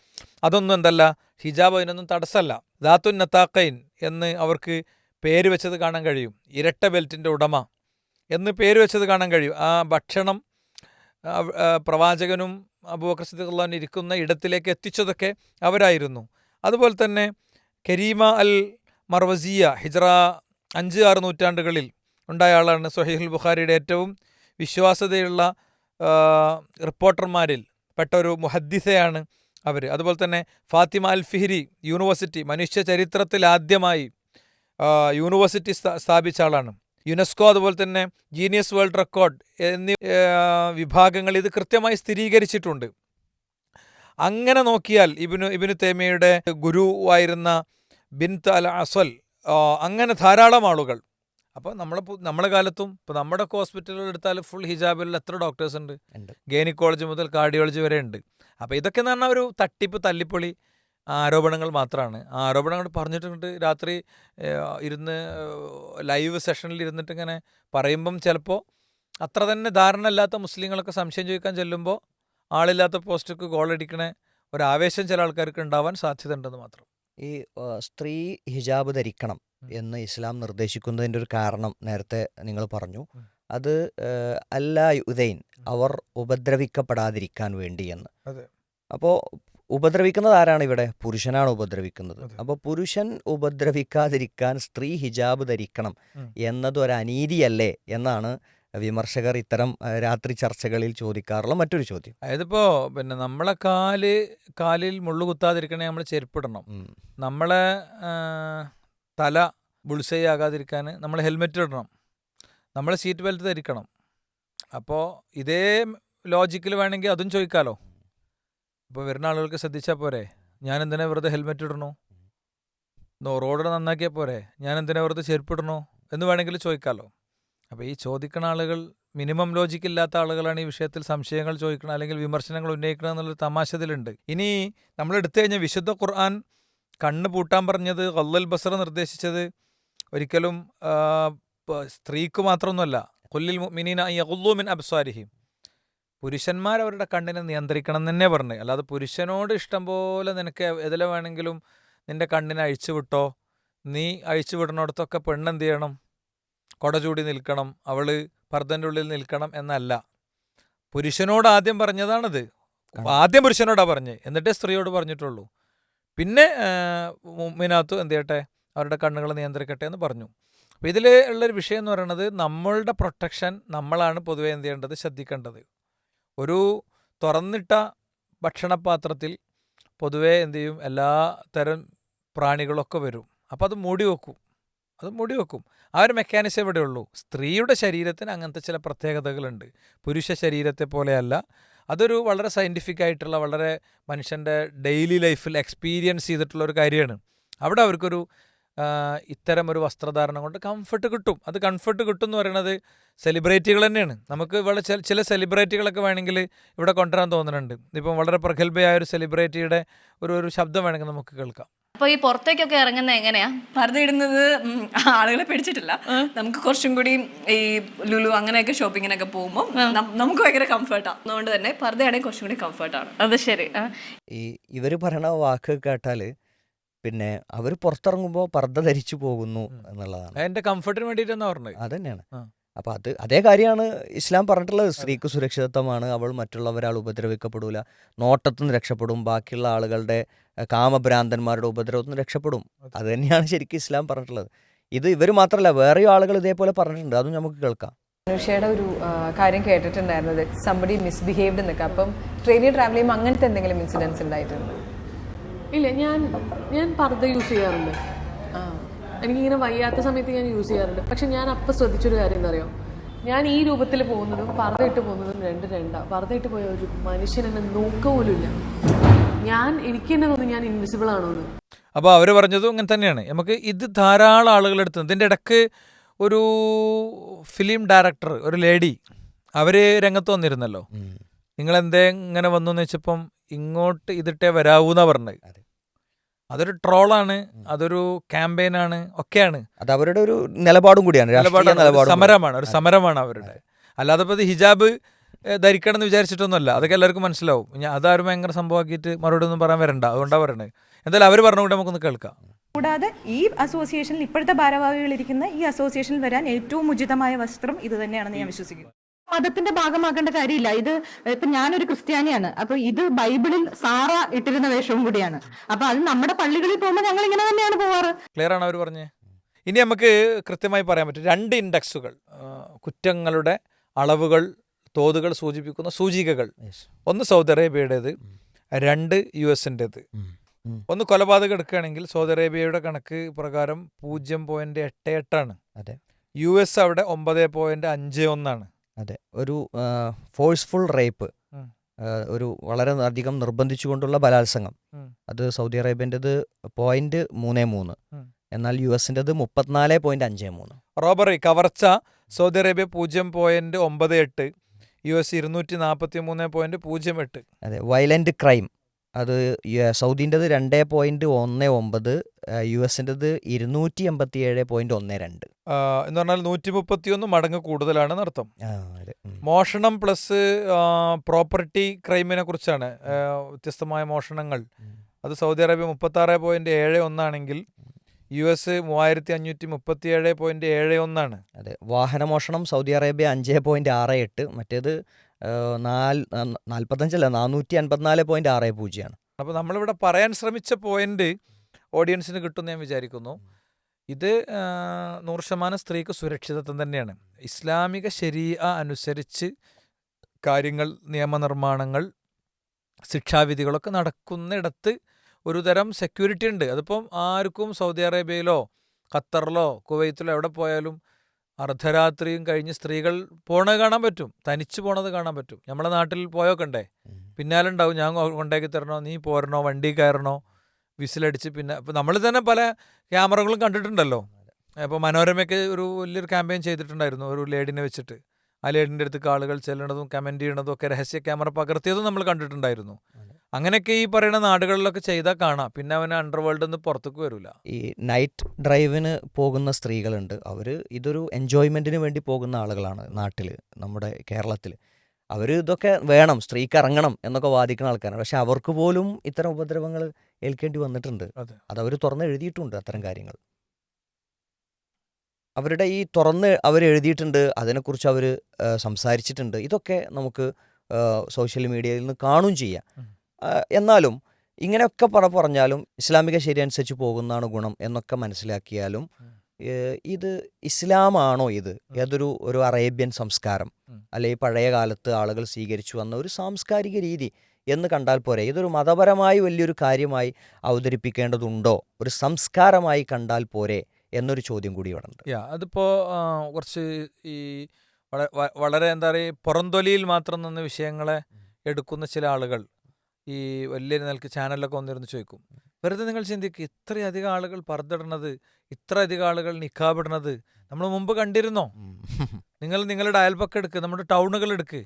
അതൊന്നും എന്തല്ല ഹിജാബ് അതിനൊന്നും തടസ്സമല്ല ദാത്തുൻ നത്താക്കൈൻ എന്ന് അവർക്ക് പേര് വെച്ചത് കാണാൻ കഴിയും. ഇരട്ട ബെൽറ്റിന്റെ ഉടമ എന്ന് പേര് വെച്ചത് കാണാൻ കഴിയും. ആ ഭക്ഷണം പ്രവാചകനും അബൂബക്കർ ഇരിക്കുന്ന ഇടത്തിലേക്ക് എത്തിച്ചതൊക്കെ അവരായിരുന്നു. അതുപോലെ തന്നെ കരീമ അൽ മർവസിയ ഹിജ്റ അഞ്ച് ആറ് നൂറ്റാണ്ടുകളിൽ ഉണ്ടായ ആളാണ് സുഹൈൽ ബുഖാരിയുടെ ഏറ്റവും വിശ്വാസ്യതയുള്ള റിപ്പോർട്ടർമാരിൽ പെട്ട ഒരു മുഹദ്ദിസയാണ് അവർ. അതുപോലെ തന്നെ ഫാത്തിമ അൽ ഫിഹിരി യൂണിവേഴ്സിറ്റി മനുഷ്യ ചരിത്രത്തിൽ ആദ്യമായി യൂണിവേഴ്സിറ്റി സ്ഥാ- സ്ഥാപിച്ച ആളാണ്. യുനെസ്കോ അതുപോലെ തന്നെ ജീനിയസ് വേൾഡ് റെക്കോർഡ് എന്നീ വിഭാഗങ്ങൾ ഇത് കൃത്യമായി സ്ഥിരീകരിച്ചിട്ടുണ്ട്. അങ്ങനെ നോക്കിയാൽ ഇബിനു ഇബിനു തേമയുടെ ഗുരുവായിരുന്ന ബിൻ അൽ അസൽ അങ്ങനെ ധാരാളം ആളുകൾ അപ്പോൾ നമ്മളെ നമ്മുടെ നമ്മളെ കാലത്തും ഇപ്പോൾ നമ്മുടെ ഹോസ്പിറ്റലുകൾ എടുത്താൽ ഫുൾ ഹിജാബിൽ എത്ര ഡോക്ടേഴ്സ് ഉണ്ട്? ഗൈനിക്കോളജി മുതൽ കാർഡിയോളജി വരെ ഉണ്ട്. അപ്പോൾ ഇതൊക്കെ എന്ന് പറഞ്ഞാൽ ഒരു തട്ടിപ്പ് തല്ലിപ്പൊളി ആരോപണങ്ങൾ മാത്രമാണ് ആ ആരോപണങ്ങൾ പറഞ്ഞിട്ടുണ്ട് രാത്രി ഇരുന്ന് ലൈവ് സെഷനിൽ ഇരുന്നിട്ട് ഇങ്ങനെ പറയുമ്പം ചിലപ്പോൾ അത്ര തന്നെ ധാരണ ഇല്ലാത്ത മുസ്ലിങ്ങളൊക്കെ സംശയം ചോദിക്കാൻ ചെല്ലുമ്പോൾ ആളില്ലാത്ത ഒരാവേശം ഒരു ആവേശം ചില ആൾക്കാർക്ക് ഉണ്ടാവാൻ സാധ്യത ഉണ്ടെന്ന് മാത്രം. ഈ സ്ത്രീ ഹിജാബ് ധരിക്കണം എന്ന് ഇസ്ലാം നിർദ്ദേശിക്കുന്നതിന്റെ ഒരു കാരണം നേരത്തെ നിങ്ങൾ പറഞ്ഞു. അത് അല്ല ഉദൈൻ അവർ ഉപദ്രവിക്കപ്പെടാതിരിക്കാൻ വേണ്ടി എന്ന്. അപ്പോൾ ഉപദ്രവിക്കുന്നത് ആരാണ് ഇവിടെ? പുരുഷനാണ് ഉപദ്രവിക്കുന്നത്. അപ്പൊ അപ്പോൾ പുരുഷൻ ഉപദ്രവിക്കാതിരിക്കാൻ സ്ത്രീ ഹിജാബ് ധരിക്കണം എന്നതൊരു അനീതിയല്ലേ എന്നാണ് വിമർശകർ ഇത്തരം രാത്രി ചർച്ചകളിൽ ചോദിക്കാറുള്ള മറ്റൊരു ചോദ്യം. അതായത് അതായതിപ്പോ പിന്നെ നമ്മളെ കാൽ കാലിൽ മുള്ളു കുത്താതിരിക്കണേ നമ്മൾ ചെരുപ്പിടണം. നമ്മളെ തല ബുൾസൈ ആകാതിരിക്കാൻ നമ്മൾ ഹെൽമെറ്റ് ഇടണം. നമ്മൾ സീറ്റ് ബെൽറ്റ് ധരിക്കണം. അപ്പോൾ ഇതേ ലോജിക്കിൽ വേണമെങ്കിൽ അതും ചോദിക്കാലോ. ഇപ്പോൾ വരുന്ന ആളുകൾക്ക് ശ്രദ്ധിച്ചാൽ പോരെ. ഞാൻ എന്തിനാ വെറുതെ ഹെൽമെറ്റ് ഇടണോ? റോഡ് നന്നാക്കിയാൽ പോരെ. ഞാൻ എന്തിനാ വെറുതെ ചെരുപ്പിടണോ എന്ന് വേണമെങ്കിൽ ചോദിക്കാലോ. അപ്പോൾ ഈ ചോദിക്കുന്ന ആളുകൾ മിനിമം ലോജിക്ക് ഇല്ലാത്ത ആളുകളാണ് ഈ വിഷയത്തിൽ സംശയങ്ങൾ ചോദിക്കണം അല്ലെങ്കിൽ വിമർശനങ്ങൾ ഉന്നയിക്കണം എന്നുള്ളൊരു തമാശതിലുണ്ട്. ഇനി നമ്മൾ എടുത്തു കഴിഞ്ഞാൽ വിശുദ്ധ ഖുർആൻ കണ്ണ് പൂട്ടാൻ പറഞ്ഞത് ഖല്ലൽ ബസർ നിർദ്ദേശിച്ചത് ഒരിക്കലും സ്ത്രീക്ക് മാത്രമൊന്നുമല്ല. കൊല്ലിൽ മിനീന യഹുല്ലൂമിൻ പുരുഷന്മാർ അവരുടെ കണ്ണിനെ നിയന്ത്രിക്കണം എന്ന് തന്നെ പറഞ്ഞു. അല്ലാതെ പുരുഷനോട് ഇഷ്ടം പോലെ നിനക്ക് എതിലെ വേണമെങ്കിലും നിന്റെ കണ്ണിനെ അഴിച്ചു വിട്ടോ നീ അഴിച്ചു വിടണോടത്തൊക്കെ പെണ്ണെന്ത് ചെയ്യണം? കൊട ചൂടി നിൽക്കണം അവൾ ഭർത്തന്റെ ഉള്ളിൽ നിൽക്കണം എന്നല്ല. പുരുഷനോട് ആദ്യം പറഞ്ഞതാണിത്. ആദ്യം പുരുഷനോടാ പറഞ്ഞത് എന്നിട്ടേ സ്ത്രീയോട് പറഞ്ഞിട്ടുള്ളൂ. പിന്നെ മുമ്പിനകത്ത് എന്ത് ചെയ്യട്ടെ അവരുടെ കണ്ണുകൾ നിയന്ത്രിക്കട്ടെ എന്ന് പറഞ്ഞു. അപ്പോൾ ഇതിൽ ഉള്ളൊരു വിഷയം എന്ന് പറയുന്നത് നമ്മളുടെ പ്രൊട്ടക്ഷൻ നമ്മളാണ് പൊതുവേ എന്ത് ചെയ്യേണ്ടത് ശ്രദ്ധിക്കേണ്ടത്. ഒരു തുറന്നിട്ട ഭക്ഷണപാത്രത്തിൽ പൊതുവേ എന്ത് ചെയ്യും? എല്ലാ തരം പ്രാണികളൊക്കെ വരും. അപ്പോൾ അത് മൂടി വെക്കും. അത് മുടി വെക്കും. ആ ഒരു മെക്കാനിസം ഇവിടെ ഉള്ളൂ. സ്ത്രീയുടെ ശരീരത്തിന് അങ്ങനത്തെ ചില പ്രത്യേകതകളുണ്ട്. പുരുഷ ശരീരത്തെ പോലെയല്ല. അതൊരു വളരെ സയന്റിഫിക് ആയിട്ടുള്ള വളരെ മനുഷ്യന്റെ ഡെയിലി ലൈഫിൽ എക്സ്പീരിയൻസ് ചെയ്തിട്ടുള്ള ഒരു കാര്യമാണ്. അവിടെ അവർക്കൊരു ഇത്തരം ഒരു വസ്ത്രധാരണം കൊണ്ട് കംഫർട്ട് കിട്ടും. അത് കംഫർട്ട് കിട്ടും എന്ന് പറയുന്നത് സെലിബ്രിറ്റികൾ തന്നെയാണ്. നമുക്ക് ഇവിടെ ചില ചില സെലിബ്രിറ്റികളൊക്കെ വേണമെങ്കിൽ ഇവിടെ കൊണ്ടുവരാൻ തോന്നുന്നുണ്ട്. ഇപ്പം വളരെ പ്രഗത്ഭയായ ഒരു സെലിബ്രിറ്റിയുടെ ഒരു ഒരു ശബ്ദം വേണമെങ്കിൽ നമുക്ക് കേൾക്കാം. അപ്പൊ ഈ പുറത്തേക്കൊക്കെ ഇറങ്ങുന്നത് എങ്ങനെയാ? പർദ്ദ ഇടുന്നത് ഉം, ആളുകളെ പിടിച്ചിട്ടില്ല. നമുക്ക് കുറച്ചും കൂടി ഈ ലുലു അങ്ങനെയൊക്കെ ഷോപ്പിങ്ങിനൊക്കെ പോകുമ്പോൾ നമുക്ക് ഭയങ്കര കംഫർട്ടാണ് അതുകൊണ്ട് തന്നെ പർദ്ദയാണെങ്കിൽ കുറച്ചും കൂടി കംഫർട്ടാണ് അത് ശരി. ആ. ഈ ഇവർ പറയണ വാക്ക് കേട്ടാൽ പിന്നെ അവർ പുറത്തിറങ്ങുമ്പോൾ പർദ്ദ ധരിച്ചു പോകുന്നു എന്നുള്ളതാണ്. എന്റെ കംഫർട്ടിന് വേണ്ടിയിട്ടെന്നാണ് പറഞ്ഞത്. അതന്നെയാണ്. ആ. അപ്പൊ അത് അതേ കാര്യമാണ് ഇസ്ലാം പറഞ്ഞിട്ടുള്ളത്. സ്ത്രീക്ക് സുരക്ഷിതത്വമാണ്. അവൾ മറ്റുള്ളവരാൾ ഉപദ്രവിക്കപ്പെടൂല. നോട്ടത്തിൽ നിന്ന് രക്ഷപ്പെടും. ബാക്കിയുള്ള ആളുകളുടെ കാമഭ്രാന്തന്മാരുടെ ഉപദ്രവത്തിൽ നിന്ന് രക്ഷപ്പെടും. അത്. തന്നെയാണ് ശരിക്കും ഇസ്ലാം പറഞ്ഞിട്ടുള്ളത്. ഇത് ഇവർ മാത്രമല്ല വേറെയും ആളുകൾ ഇതേപോലെ പറഞ്ഞിട്ടുണ്ട്. അതും നമുക്ക് കേൾക്കാം. അനുഷയുടെ ഒരു കാര്യം കേട്ടിട്ടുണ്ടായിരുന്നത് സംബഡി മിസ്ബിഹേവ്ഡ് എന്നൊക്കെ. അപ്പം ട്രെയിനിൽ ട്രാവൽ ചെയ്യുമ്പോൾ അങ്ങനത്തെ എന്തെങ്കിലും ഇൻസിഡൻസ് ഉണ്ടായിട്ടുണ്ട്? ഇല്ല ഞാൻ ഞാൻ പർദ്ദ യൂസ് ചെയ്യാറുണ്ട്. ആ. എനിക്കിങ്ങനെ വയ്യാത്ത സമയത്ത് ഞാൻ യൂസ് ചെയ്യാറുണ്ട്. പക്ഷെ ഞാൻ അപ്പം ശ്രദ്ധിച്ചൊരു കാര്യം എന്താ അറിയോ ഞാൻ ഈ രൂപത്തിൽ പോകുന്നതും പർദ്ദ ഇട്ട് പോകുന്നതും രണ്ട് രണ്ടാണ് പർദ്ദ ഇട്ട് പോയ ഒരു മനുഷ്യനെന്നെ നോക്കുക നോക്ക പോലും ഇല്ല ഞാൻ എനിക്ക് തന്നെ തോന്നി ഞാൻ ഇൻവിസിബിൾ ആണോ എന്ന്. അപ്പോൾ അവർ പറഞ്ഞതും ഇങ്ങനെ തന്നെയാണ്. നമുക്ക് ഇത് ധാരാളം ആളുകളെടുത്ത് ഇതിന്റെ ഇടയ്ക്ക് ഒരു ഫിലിം ഡയറക്ടർ ഒരു ലേഡി അവർ രംഗത്ത് വന്നിരുന്നല്ലോ. നിങ്ങൾ എന്തേ ഇങ്ങനെ വന്നു എന്ന് വെച്ചപ്പം ഇങ്ങോട്ട് ഇതിട്ടേ വരാവൂന്നാ പറഞ്ഞത്. അതെ. അതൊരു ട്രോളാണ്. അതൊരു ക്യാമ്പയിനാണ് ഒക്കെയാണ്. അത് അവരുടെ ഒരു നിലപാടും കൂടിയാണ് നിലപാടാണ് സമരമാണ് ഒരു സമരമാണ് അവരുടെ. അല്ലാതെ ഇപ്പോൾ ഇത് ഹിജാബ് ധരിക്കണം എന്ന് വിചാരിച്ചിട്ടൊന്നുമല്ല. അതൊക്കെ എല്ലാവർക്കും മനസ്സിലാവും. ഞാൻ അതാരും ഭയങ്കര സംഭവമാക്കിയിട്ട് മറുപടി ഒന്നും പറയാൻ വരണ്ട. അതുകൊണ്ടാണ് പറയണത് എന്തായാലും അവർ പറഞ്ഞുകൊണ്ട് നമുക്കൊന്ന് കേൾക്കാം. കൂടാതെ ഈ അസോസിയേഷനിൽ ഇപ്പോഴത്തെ ഭാരവാഹികൾ ഇരിക്കുന്ന ഈ അസോസിയേഷനിൽ വരാൻ ഏറ്റവും ഉചിതമായ വസ്ത്രം ഇത് തന്നെയാണെന്ന് ഞാൻ വിശ്വസിക്കുന്നു. മതത്തിന്റെ ഭാഗമാക്കേണ്ട കാര്യമില്ല. ഇത് ഇപ്പൊ ഞാനൊരു ക്രിസ്ത്യാനിയാണ്. അപ്പൊ ഇത് ബൈബിളിൽ സാറ ഇട്ടിരുന്ന വേഷവും കൂടിയാണ്. അപ്പൊ അത് നമ്മുടെ പള്ളികളിൽ പോകുമ്പോൾ ഞങ്ങൾ ഇങ്ങനെ തന്നെയാണ് പോവാറ്. ക്ലിയർ ആണ് അവർ പറഞ്ഞത് ഇനി നമുക്ക് കൃത്യമായി പറയാൻ പറ്റും. രണ്ട് ഇൻഡെക്സുകൾ കുറ്റങ്ങളുടെ അളവുകൾ തോതുകൾ സൂചിപ്പിക്കുന്ന സൂചികകൾ. ഒന്ന് സൗദി അറേബ്യയുടേത് രണ്ട് യു എസിന്റെത്. ഒന്ന് കൊലപാതകം എടുക്കുകയാണെങ്കിൽ സൗദി അറേബ്യയുടെ കണക്ക് പ്രകാരം പൂജ്യം പോയിന്റ് എട്ട് എട്ടാണ് അതെ. യു എസ് അവിടെ ഒമ്പത് പോയിന്റ് അഞ്ച് ഒന്നാണ്. അതെ. ഒരു ഫോഴ്സ്ഫുൾ റേപ്പ് ഒരു വളരെ അധികം നിർബന്ധിച്ചുകൊണ്ടുള്ള ബലാത്സംഗം. അത് സൗദി അറേബ്യന്റെത് പോയിന്റ് മൂന്ന് മൂന്ന്. എന്നാൽ യു എസിന്റെത് മുപ്പത്തിനാല് പോയിന്റ് അഞ്ച് മൂന്ന്. റോബറി കവർച്ച സൗദി അറേബ്യ പൂജ്യം പോയിന്റ് ഒമ്പത് എട്ട്. യു എസ് ഇരുന്നൂറ്റി നാൽപ്പത്തി മൂന്ന് പോയിന്റ് പൂജ്യം എട്ട്. അതെ വയലന്റ് ക്രൈം. അത് സൗദിന്റെത് രണ്ട് പോയിന്റ് ഒന്ന് ഒമ്പത് യു എസിന്റെത് ഇരുന്നൂറ്റി എൺപത്തി ഏഴ് പോയിന്റ് ഒന്ന് രണ്ട്. എന്ന് പറഞ്ഞാൽ നൂറ്റി മുപ്പത്തി ഒന്ന് മടങ്ങ് കൂടുതലാണ് അർത്ഥം. മോഷണം പ്ലസ് പ്രോപ്പർട്ടി ക്രൈമിനെ കുറിച്ചാണ് വ്യത്യസ്തമായ മോഷണങ്ങൾ. അത് സൗദി അറേബ്യ മുപ്പത്തി ആറ് പോയിന്റ് ഏഴ് ഒന്നാണെങ്കിൽ യു എസ് മൂവായിരത്തി അഞ്ഞൂറ്റി മുപ്പത്തി ഏഴ് പോയിന്റ് ഏഴ് ഒന്നാണ്. അതെ. വാഹനമോഷണം സൗദി അറേബ്യ അഞ്ച് പോയിന്റ് ആറ് എട്ട് മറ്റേത് നാല് നാൽപ്പത്തഞ്ചല്ല നാനൂറ്റി അൻപത്തിനാല് പോയിന്റ് ആറ് പൂജ്യമാണ്. അപ്പോൾ നമ്മളിവിടെ പറയാൻ ശ്രമിച്ച പോയിന്റ് ഓഡിയൻസിന് കിട്ടുമെന്ന് ഞാൻ വിചാരിക്കുന്നു. ഇത് നൂറ് ശതമാനം സ്ത്രീക്ക് സുരക്ഷിതത്വം തന്നെയാണ്. ഇസ്ലാമിക ശരീഅ അനുസരിച്ച് കാര്യങ്ങൾ നിയമനിർമ്മാണങ്ങൾ ശിക്ഷാവിധികളൊക്കെ നടക്കുന്നിടത്ത് ഒരു തരം സെക്യൂരിറ്റി ഉണ്ട്. അതിപ്പം ആർക്കും സൗദി അറേബ്യയിലോ ഖത്തറിലോ കുവൈത്തിലോ എവിടെ പോയാലും അർദ്ധരാത്രിയും കഴിഞ്ഞ് സ്ത്രീകൾ പോണത് കാണാൻ പറ്റും. തനിച്ച് പോണത് കാണാൻ പറ്റും. നമ്മളെ നാട്ടിൽ പോയോക്കണ്ടേ. പിന്നാലെ ഉണ്ടാവും ഞാൻ കൊണ്ടാക്കി തരണോ നീ പോരണോ വണ്ടി കയറണോ വിസിലടിച്ച് പിന്നെ ഇപ്പം നമ്മൾ തന്നെ പല ക്യാമറകളും കണ്ടിട്ടുണ്ടല്ലോ. അപ്പോൾ മനോരമയ്ക്ക് ഒരു വലിയൊരു ക്യാമ്പയിൻ ചെയ്തിട്ടുണ്ടായിരുന്നു ഒരു ലേഡിനെ വെച്ചിട്ട്. ആ ലേഡിന്റെ അടുത്ത് ആളുകൾ ചെല്ലണതും കമന്റ് ചെയ്യണതും ഒക്കെ രഹസ്യ ക്യാമറ പകർത്തിയതും നമ്മൾ കണ്ടിട്ടുണ്ടായിരുന്നു. അങ്ങനെയൊക്കെ ഈ പറയുന്ന നാടുകളിലൊക്കെ ചെയ്താൽ കാണാം. പിന്നെ അവന് അണ്ടർവേൾഡിൽ നിന്ന് പുറത്തേക്ക് വരില്ല ഈ നൈറ്റ് ഡ്രൈവിന് പോകുന്ന സ്ത്രീകളുണ്ട്. അവർ ഇതൊരു എൻജോയ്മെന്റിന് വേണ്ടി പോകുന്ന ആളുകളാണ് നാട്ടിൽ നമ്മുടെ കേരളത്തിൽ അവർ ഇതൊക്കെ വേണം സ്ത്രീക്ക് ഇറങ്ങണം എന്നൊക്കെ വാദിക്കുന്ന ആൾക്കാരാണ്. പക്ഷെ അവർക്ക് പോലും ഇത്തരം ഉപദ്രവങ്ങൾ ഏൽക്കേണ്ടി വന്നിട്ടുണ്ട്. അതെ. അവർ തുറന്ന് എഴുതിയിട്ടുണ്ട് അത്തരം കാര്യങ്ങൾ. അവരുടെ ഈ തുറന്ന് അവർ എഴുതിയിട്ടുണ്ട് അതിനെക്കുറിച്ച് അവർ സംസാരിച്ചിട്ടുണ്ട്. ഇതൊക്കെ നമുക്ക് സോഷ്യൽ മീഡിയയിൽ നിന്ന് കാണുകയും ചെയ്യാം. എന്നാലും ഇങ്ങനെയൊക്കെ പറ പറഞ്ഞാലും ഇസ്ലാമിക ശരി അനുസരിച്ച് പോകുന്നതാണ് ഗുണം എന്നൊക്കെ മനസ്സിലാക്കിയാലും ഇത് ഇസ്ലാമാണോ ഇത്? ഏതൊരു ഒരു അറേബ്യൻ സംസ്കാരം. അല്ലെങ്കിൽ പഴയ കാലത്ത് ആളുകൾ സ്വീകരിച്ചു വന്ന ഒരു സാംസ്കാരിക രീതി എന്ന് കണ്ടാൽ പോരെ. ഇതൊരു മതപരമായി വലിയൊരു കാര്യമായി അവതരിപ്പിക്കേണ്ടതുണ്ടോ? ഒരു സംസ്കാരമായി കണ്ടാൽ പോരെ എന്നൊരു ചോദ്യം കൂടി ഇവിടെ ഉണ്ട്. അതിപ്പോൾ കുറച്ച് ഈ വളരെ എന്താ പറയുക പുറന്തൊലിയിൽ മാത്രം നിന്ന് വിഷയങ്ങളെ എടുക്കുന്ന ചില ആളുകൾ ഈ വലിയ നിലയ്ക്ക് ചാനലിലൊക്കെ വന്നിരുന്ന് ചോദിക്കും വെറുതെ നിങ്ങൾ ചിന്തിക്കുക ഇത്രയധികം ആളുകൾ പർദ്ദിടണത് ഇത്രയധികം ആളുകൾ നിക്കാബിടണത് നമ്മൾ മുമ്പ് കണ്ടിരുന്നോ? നിങ്ങൾ നിങ്ങളുടെ അയൽപക്കം എടുക്കുക നമ്മുടെ ടൗണുകൾ എടുക്കുക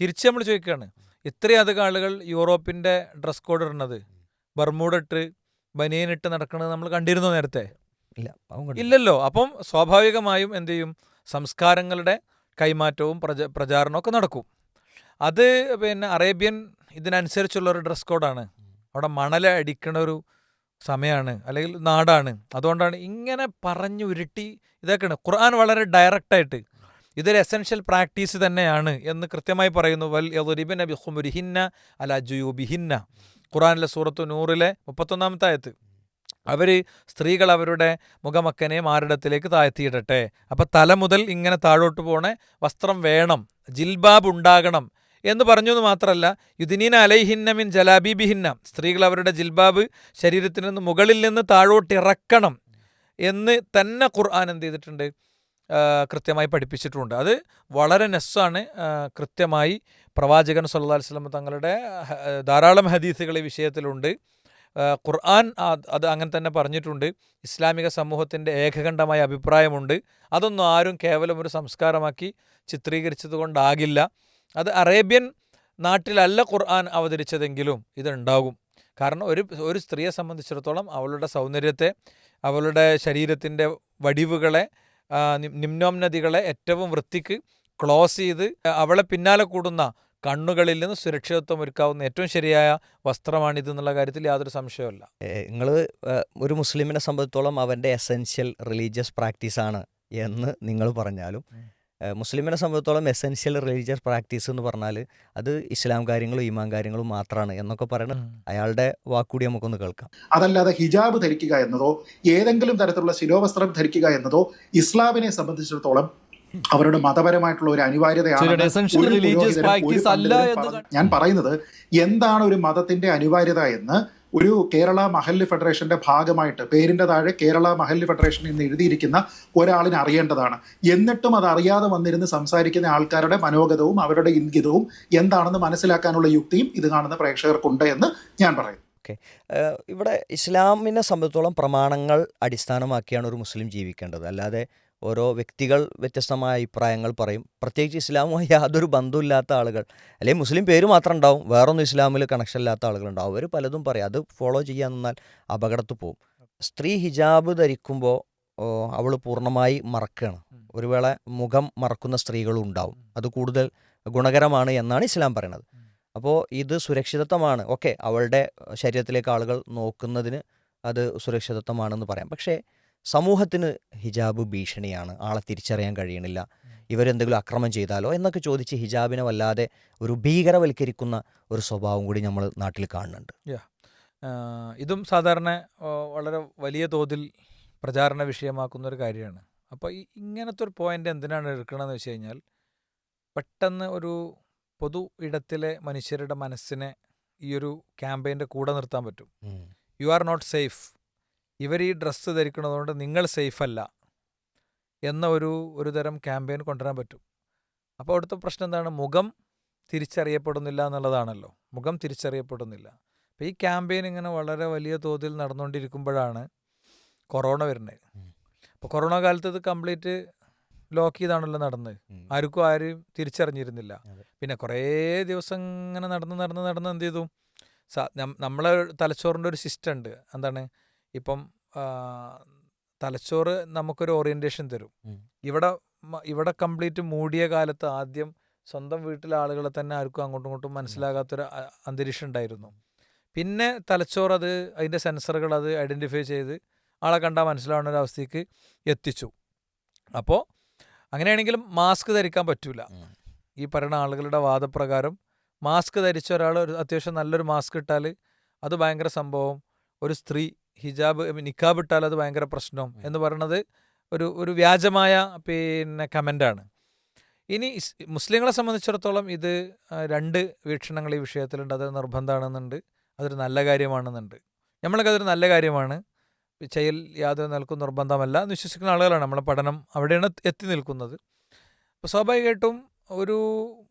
തിരിച്ച് നമ്മൾ ചോദിക്കുകയാണ് ഇത്രയധികം ആളുകൾ യൂറോപ്പിന്റെ ഡ്രസ് കോഡ് ഇടുന്നത് ബർമൂഡിട്ട് ബനിയനിട്ട് നടക്കുന്നത് നമ്മൾ കണ്ടിരുന്നോ നേരത്തെ. ഇല്ലല്ലോ അപ്പം സ്വാഭാവികമായും എന്ത് ചെയ്യും? സംസ്കാരങ്ങളുടെ കൈമാറ്റവും പ്രച പ്രചാരണവും ഒക്കെ നടക്കും. അത് പിന്നെ അറേബ്യൻ ഇതിനനുസരിച്ചുള്ള ഒരു ഡ്രസ് കോഡാണ് അവിടെ മണലെ അടിക്കണ ഒരു സമയമാണ് അല്ലെങ്കിൽ നാടാണ്. അതുകൊണ്ടാണ് ഇങ്ങനെ പറഞ്ഞു ഉരുട്ടി ഇതൊക്കെയാണ്. ഖുർആൻ വളരെ ഡയറക്റ്റായിട്ട് ഇതൊരു എസെൻഷ്യൽ പ്രാക്ടീസ് തന്നെയാണ് എന്ന് കൃത്യമായി പറയുന്നു. വൽ യദുരിബിന ബിഹുമുരിഹിന്ന അല ജുയൂബിഹിന്ന. ഖുറാനിലെ സൂറത്തു നൂറിലെ മുപ്പത്തൊന്നാമത്തെ ആയത്ത്. അവർ സ്ത്രീകൾ അവരുടെ മുഖമക്കനെ മാറിടത്തിലേക്ക് താഴ്ത്തിയിടട്ടെ. അപ്പം തല മുതൽ ഇങ്ങനെ താഴോട്ട് പോണേ വസ്ത്രം വേണം. ജിൽബാബ് ഉണ്ടാകണം. എന്ന് പറഞ്ഞു എന്ന് മാത്രമല്ല യുദിനീന അലൈഹിന്നമിൻ ജലാബീബിഹിന്ന സ്ത്രീകൾ അവരുടെ ജിൽബാബ് ശരീരത്തിൽ നിന്ന് മുകളിൽ നിന്ന് താഴോട്ട് ഇറക്കണം എന്ന് തന്നെ ഖുർആൻ എന്ത് ചെയ്തിട്ടുണ്ട്? കൃത്യമായി പഠിപ്പിച്ചിട്ടുണ്ട്. അത് വളരെ നെസ്സാണ്. കൃത്യമായി പ്രവാചകൻ സല്ലാ വസല്ലം തങ്ങളുടെ ധാരാളം ഹദീസുകൾ ഈ വിഷയത്തിലുണ്ട്. ഖുർആൻ അത് അങ്ങനെ തന്നെ പറഞ്ഞിട്ടുണ്ട്. ഇസ്ലാമിക സമൂഹത്തിന്റെ ഏകകണ്ഠമായ അഭിപ്രായമുണ്ട്. അതൊന്നും ആരും കേവലം ഒരു സംസ്കാരമാക്കി ചിത്രീകരിച്ചത് കൊണ്ടാകില്ല അത് അറേബ്യൻ നാട്ടിലല്ല ഖുർആൻ അവതരിച്ചതെങ്കിലും ഇതുണ്ടാകും. കാരണം ഒരു ഒരു സ്ത്രീയെ സംബന്ധിച്ചിടത്തോളം അവളുടെ സൗന്ദര്യത്തെ അവളുടെ ശരീരത്തിന്റെ വടിവുകളെ നിമ്നോന്നതികളെ ഏറ്റവും വൃത്തിക്ക് ക്ലോസ് ചെയ്ത് അവളെ പിന്നാലെ കൂടുന്ന കണ്ണുകളിൽ നിന്ന് സുരക്ഷിതത്വം ഒരുക്കാവുന്ന ഏറ്റവും ശരിയായ വസ്ത്രമാണിത് എന്നുള്ള കാര്യത്തിൽ യാതൊരു സംശയമല്ല നിങ്ങൾ ഒരു മുസ്ലിമിനെ സംബന്ധിച്ചോളം അവന്റെ എസെൻഷ്യൽ റിലീജിയസ് പ്രാക്ടീസാണ് എന്ന് നിങ്ങൾ പറഞ്ഞാലും മുസ്ലിമിനെ സംബന്ധിച്ചോളം എസെൻഷ്യൽ റിലീജിയസ് പ്രാക്ടീസ് എന്ന് പറഞ്ഞാൽ അത് ഇസ്ലാം കാര്യങ്ങളും ഈമാൻ കാര്യങ്ങളും മാത്രമാണ് എന്നൊക്കെ പറയുന്നത് അയാളുടെ വാക്കുകൂടി നമുക്കൊന്ന് കേൾക്കാം. അതല്ലാതെ ഹിജാബ് ധരിക്കുക എന്നതോ ഏതെങ്കിലും തരത്തിലുള്ള ശിരോവസ്ത്രം ധരിക്കുക എന്നതോ ഇസ്ലാമിനെ സംബന്ധിച്ചിടത്തോളം അവരുടെ മതപരമായിട്ടുള്ള ഒരു അനിവാര്യതയാണ് ഞാൻ പറയുന്നത് എന്താണ് ഒരു മതത്തിന്റെ അനിവാര്യത എന്ന് ഒരു കേരള മഹല്ല് ഫെഡറേഷന്റെ ഭാഗമായിട്ട് പേരിന്റെ താഴെ കേരള മഹല്ല് ഫെഡറേഷൻ എന്ന് എഴുതിയിരിക്കുന്ന ഒരാളിനെ അറിയേണ്ടതാണ്. എന്നിട്ടും അത് അറിയാതെ വന്നിരുന്ന് സംസാരിക്കുന്ന ആൾക്കാരുടെ മനോഗതവും അവരുടെ ഇംഗിതവും എന്താണെന്ന് മനസ്സിലാക്കാനുള്ള യുക്തിയും ഇത് കാണുന്ന പ്രേക്ഷകർക്കുണ്ട് എന്ന് ഞാൻ പറയും ഓക്കെ. ഇവിടെ ഇസ്ലാമിനെ സംബന്ധിച്ചോളം പ്രമാണങ്ങൾ അടിസ്ഥാനമാക്കിയാണ് ഒരു മുസ്ലിം ജീവിക്കേണ്ടത്. അല്ലാതെ ഓരോ വ്യക്തികൾ വ്യത്യസ്തമായ അഭിപ്രായങ്ങൾ പറയും. പ്രത്യേകിച്ച് ഇസ്ലാമുമായി യാതൊരു ബന്ധമില്ലാത്ത ആളുകൾ. അല്ലെങ്കിൽ മുസ്ലിം പേര് മാത്രം ഉണ്ടാവും. വേറൊന്നും ഇസ്ലാമിൽ കണക്ഷൻ ഇല്ലാത്ത ആളുകളുണ്ടാവും. അവർ പലതും പറയും. അത് ഫോളോ ചെയ്യാൻ നിന്നാൽ അപകടത്തിൽ പോകും. സ്ത്രീ ഹിജാബ് ധരിക്കുമ്പോൾ അവൾ പൂർണമായി മറക്കുകയാണ്. ഒരു വേള മുഖം മറക്കുന്ന സ്ത്രീകളും ഉണ്ടാവും. അത് കൂടുതൽ ഗുണകരമാണ് എന്നാണ് ഇസ്ലാം പറയുന്നത്. അപ്പോൾ ഇത് സുരക്ഷിതത്വമാണ്. ഓക്കെ അവളുടെ ശരീരത്തിലേക്ക് ആളുകൾ നോക്കുന്നതിന് അത് സുരക്ഷിതത്വമാണെന്ന് പറയാം. പക്ഷേ സമൂഹത്തിന് ഹിജാബ് ഭീഷണിയാണ്. ആളെ തിരിച്ചറിയാൻ കഴിയണില്ല. ഇവരെന്തെങ്കിലും അക്രമം ചെയ്താലോ എന്നൊക്കെ ചോദിച്ച് ഹിജാബിനെ വല്ലാതെ ഒരു ഭീകരവൽക്കരിക്കുന്ന ഒരു സ്വഭാവം കൂടി നമ്മൾ നാട്ടിൽ കാണുന്നുണ്ട്. ഇതും സാധാരണ വളരെ വലിയ തോതിൽ പ്രചാരണ വിഷയമാക്കുന്ന ഒരു കാര്യമാണ്. അപ്പോൾ ഈ ഇങ്ങനത്തെ ഒരു പോയിന്റ് എന്തിനാണ് എടുക്കണമെന്ന് വെച്ച് കഴിഞ്ഞാൽ പെട്ടെന്ന് ഒരു പൊതു ഇടത്തിലെ മനുഷ്യരുടെ മനസ്സിനെ ഈ ഒരു ക്യാമ്പയിന്റെ കൂടെ നിർത്താൻ പറ്റും. യു ആർ നോട്ട് സേഫ് ഇവർ ഈ ഡ്രസ്സ് ധരിക്കുന്നതുകൊണ്ട് നിങ്ങൾ സേഫ് അല്ല എന്ന ഒരു ഒരു തരം ക്യാമ്പയിൻ കൊണ്ടുവരാൻ പറ്റും. അപ്പോൾ അവിടുത്തെ പ്രശ്നം എന്താണ്? മുഖം തിരിച്ചറിയപ്പെടുന്നില്ല എന്നുള്ളതാണല്ലോ. മുഖം തിരിച്ചറിയപ്പെടുന്നില്ല. അപ്പോൾ ഈ ക്യാമ്പയിൻ ഇങ്ങനെ വളരെ വലിയ തോതിൽ നടന്നുകൊണ്ടിരിക്കുമ്പോഴാണ് കൊറോണ വരുന്നത്. അപ്പോൾ കൊറോണ കാലത്ത് ഇത് കംപ്ലീറ്റ് ലോക്ക് ചെയ്താണല്ലോ നടന്നത്. ആർക്കും ആരും തിരിച്ചറിഞ്ഞിരുന്നില്ല. പിന്നെ കുറേ ദിവസം ഇങ്ങനെ നടന്ന് നടന്ന് നടന്ന് എന്ത് ചെയ്തു? സ- നമ്മളെ തലച്ചോറിന്റെ ഒരു സിസ്റ്റം ഉണ്ട്. എന്താണ്? ഇപ്പം തലച്ചോറ് നമുക്കൊരു ഓറിയന്റേഷൻ തരും. ഇവിടെ ഇവിടെ കംപ്ലീറ്റ് മൂടിയ കാലത്ത് ആദ്യം സ്വന്തം വീട്ടിലെ ആളുകളെ തന്നെ ആർക്കും അങ്ങോട്ടും ഇങ്ങോട്ടും മനസ്സിലാകാത്തൊരു അന്തരീക്ഷം ഉണ്ടായിരുന്നു. പിന്നെ തലച്ചോറ് അത് അതിന്റെ സെൻസറുകൾ അത് ഐഡന്റിഫൈ ചെയ്ത് ആളെ കണ്ടാൽ മനസ്സിലാവുന്ന ഒരു അവസ്ഥയ്ക്ക് എത്തിച്ചു. അപ്പോൾ അങ്ങനെയാണെങ്കിലും മാസ്ക് ധരിക്കാൻ പറ്റൂല. ഈ പറയുന്ന ആളുകളുടെ വാദപ്രകാരം മാസ്ക് ധരിച്ച ഒരാൾ ഒരു അത്യാവശ്യം നല്ലൊരു മാസ്ക് ഇട്ടാൽ അത് ഭയങ്കര സംഭവം. ഒരു സ്ത്രീ ഹിജാബ് നിക്കാബ് ഇട്ടാൽ അത് ഭയങ്കര പ്രശ്നം എന്ന് പറയുന്നത് ഒരു ഒരു വ്യാജമായ പിന്നെ കമന്റാണ് ഇനി മുസ്ലിങ്ങളെ സംബന്ധിച്ചിടത്തോളം ഇത് രണ്ട് വീക്ഷണങ്ങൾ ഈ വിഷയത്തിലുണ്ട്. അത് നിർബന്ധമാണെന്നുണ്ട്. അതൊരു നല്ല കാര്യമാണെന്നുണ്ട്. നമ്മളൊക്കെ അതൊരു നല്ല കാര്യമാണ്. ചെയ്യൽ യാതൊരു നിലക്കും നിർബന്ധമല്ല. എന്ന് വിശ്വസിക്കുന്ന ആളുകളാണ്. നമ്മളെ പഠനം അവിടെയാണ് എത്തി നിൽക്കുന്നത്. അപ്പോൾ സ്വാഭാവികമായിട്ടും ഒരു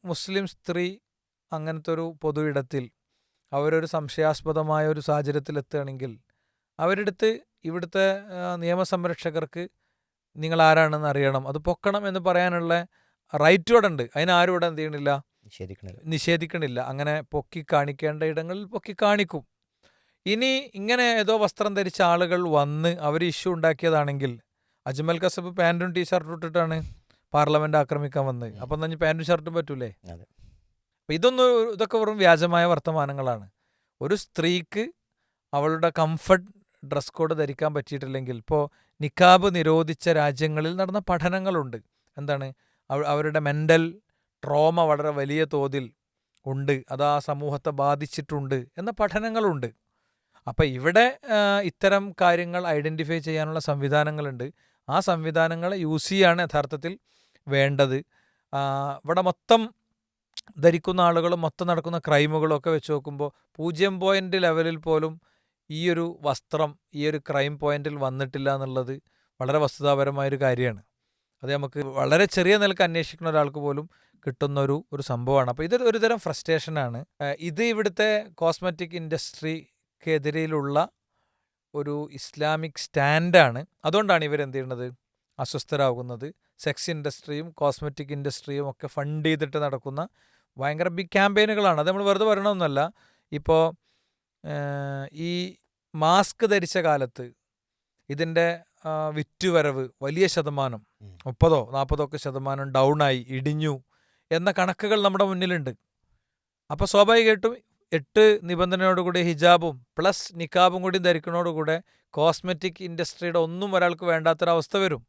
മുസ്ലിം സ്ത്രീ അങ്ങനത്തെ ഒരു പൊതു ഇടത്തിൽ അവരൊരു സംശയാസ്പദമായ ഒരു സാഹചര്യത്തിൽ എത്തുകയാണെങ്കിൽ അവരെടുത്ത് ഇവിടുത്തെ നിയമ നിയമസംരക്ഷകർക്ക് നിങ്ങൾ ആരാണെന്ന് അറിയണം. അത് പൊക്കണം എന്ന് പറയാനുള്ള റൈറ്റ് ഇവിടെ ഉണ്ട് അതിനാരും ഇവിടെ എന്ത് ചെയ്യണില്ല? നിഷേധിക്കണില്ല. നിഷേധിക്കണില്ല. അങ്ങനെ പൊക്കി കാണിക്കേണ്ട ഇടങ്ങളിൽ പൊക്കി കാണിക്കും. ഇനി ഇങ്ങനെ ഏതോ വസ്ത്രം ധരിച്ച ആളുകൾ വന്ന് അവർ ഇഷ്യൂ ഉണ്ടാക്കിയതാണെങ്കിൽ അജ്മൽ കസബ് പാന്റും ടീഷർട്ടും ഇട്ടിട്ടാണ് പാർലമെന്റ് ആക്രമിക്കാൻ വന്നത്. അപ്പം തന്നെ പാന്റും ഷർട്ടും പറ്റൂലേ. അപ്പം ഇതൊന്നും ഇതൊക്കെ വെറും വ്യാജമായ വർത്തമാനങ്ങളാണ്. ഒരു സ്ത്രീക്ക് അവളുടെ കംഫർട്ട് ഡ്രസ് കോഡ് ധരിക്കാൻ പറ്റിയിട്ടില്ലെങ്കിൽ. ഇപ്പോൾ നിക്കാബ് നിരോധിച്ച രാജ്യങ്ങളിൽ നടന്ന പഠനങ്ങളുണ്ട്. എന്താണ്? അവരുടെ മെന്റൽ ട്രോമ വളരെ വലിയ തോതിൽ ഉണ്ട്. അത് ആ സമൂഹത്തെ ബാധിച്ചിട്ടുണ്ട് എന്ന പഠനങ്ങളുണ്ട്. അപ്പോൾ ഇവിടെ ഇത്തരം കാര്യങ്ങൾ ഐഡന്റിഫൈ ചെയ്യാനുള്ള സംവിധാനങ്ങളുണ്ട്. ആ സംവിധാനങ്ങളെ യൂസ് ചെയ്യാണ് യഥാർത്ഥത്തിൽ വേണ്ടത്. ഇവിടെ മൊത്തം ധരിക്കുന്ന ആളുകളും മൊത്തം നടക്കുന്ന ക്രൈമുകളും ഒക്കെ വെച്ച് നോക്കുമ്പോൾ പൂജ്യം പോയിന്റ് ലെവലിൽ പോലും ഈ ഒരു വസ്ത്രം ഈ ഒരു ക്രൈം പോയിന്റിൽ വന്നിട്ടില്ല എന്നുള്ളത് വളരെ വസ്തുതാപരമായൊരു കാര്യമാണ്. അത് നമുക്ക് വളരെ ചെറിയ നിലയ്ക്ക് അന്വേഷിക്കുന്ന ഒരാൾക്ക് പോലും കിട്ടുന്ന ഒരു ഒരു സംഭവമാണ്. അപ്പോൾ ഇത് ഒരു തരം ഫ്രസ്ട്രേഷനാണ് ഇത് ഇവിടുത്തെ കോസ്മെറ്റിക് ഇൻഡസ്ട്രിക്കെതിരെയുള്ള ഒരു ഇസ്ലാമിക് സ്റ്റാൻഡാണ് അതുകൊണ്ടാണ് ഇവർ ഇവരെന്ത് ചെയ്യുന്നത് അസ്വസ്ഥരാകുന്നത്. സെക്സ് ഇൻഡസ്ട്രിയും കോസ്മെറ്റിക് ഇൻഡസ്ട്രിയും ഒക്കെ ഫണ്ട് ചെയ്തിട്ട് നടക്കുന്ന ഭയങ്കര ബിഗ് ക്യാമ്പയിനുകളാണ് അത് നമ്മൾ വെറുതെ പറയണമെന്നല്ല ഇപ്പോൾ ഈ മാസ്ക് ധരിച്ച കാലത്ത് ഇതിന്റെ വിറ്റുവരവ് വലിയ ശതമാനം. മുപ്പതോ നാൽപ്പതോ ഒക്കെ ശതമാനം ഡൗണായി ഇടിഞ്ഞു എന്ന കണക്കുകൾ നമ്മുടെ മുന്നിലുണ്ട് അപ്പോൾ സ്വാഭാവികമായിട്ടും എട്ട് നിബന്ധനയോടുകൂടി ഹിജാബും പ്ലസ് നിക്കാബും കൂടി ധരിക്കുന്നതോടുകൂടെ കോസ്മെറ്റിക് ഇൻഡസ്ട്രിയുടെ ഒന്നും ഒരാൾക്ക് വേണ്ടാത്തൊരവസ്ഥ വരും.